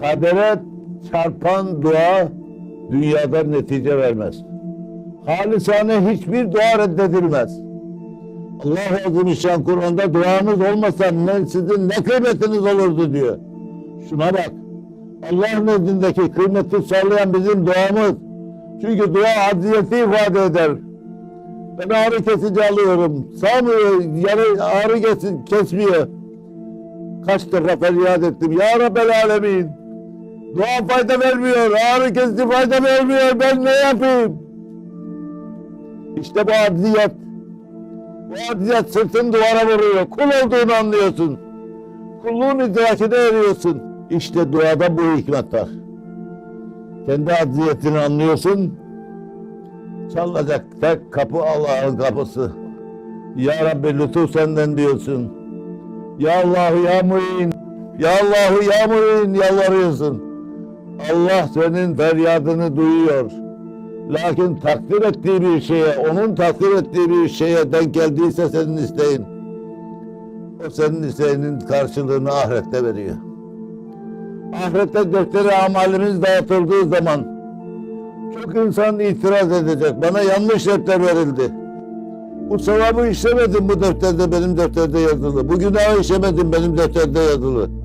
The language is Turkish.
kadere çarpan dua dünyada netice vermez. Halisane hiçbir dua reddedilmez. Allah Azimüşşan Kur'an'da duanız olmasa ne, sizin ne kıymetiniz olurdu diyor. Şuna bak. Allah nezdindeki kıymeti sağlayan bizim duamız. Çünkü dua acziyeti ifade eder. Ben ağrı kesici alıyorum. Sağmıyor, yarı ağrı kes- kesmiyor. Kaç defa feryat ettim. Ya Rabbel Alemin. Dua fayda vermiyor. Ağrı kesici fayda vermiyor. Ben ne yapayım? İşte bu acziyet. Bu acziyet sırtın duvara vuruyor. Kul olduğunu anlıyorsun. Kulluğun idrakine eriyorsun. İşte duada bu hikmet var. Kendi acziyetini anlıyorsun. Çalacak tek kapı Allah'ın kapısı. Ya Rabbi lütuf senden diyorsun. Ya Allah ya Muin. Ya Allah ya Muin yalvarıyorsun. Allah senin feryadını duyuyor. Lakin takdir ettiği bir şeye, onun takdir ettiği bir şeye denk geldiyse senin isteğin. O senin isteğinin karşılığını ahirette veriyor. Ahirette defteri amalimiz dağıtıldığı zaman çok insan itiraz edecek. Bana yanlış defter verildi. Bu sevabı işlemedim bu defterde benim defterde yazılı. Bu günahı işlemedim benim defterde yazılı.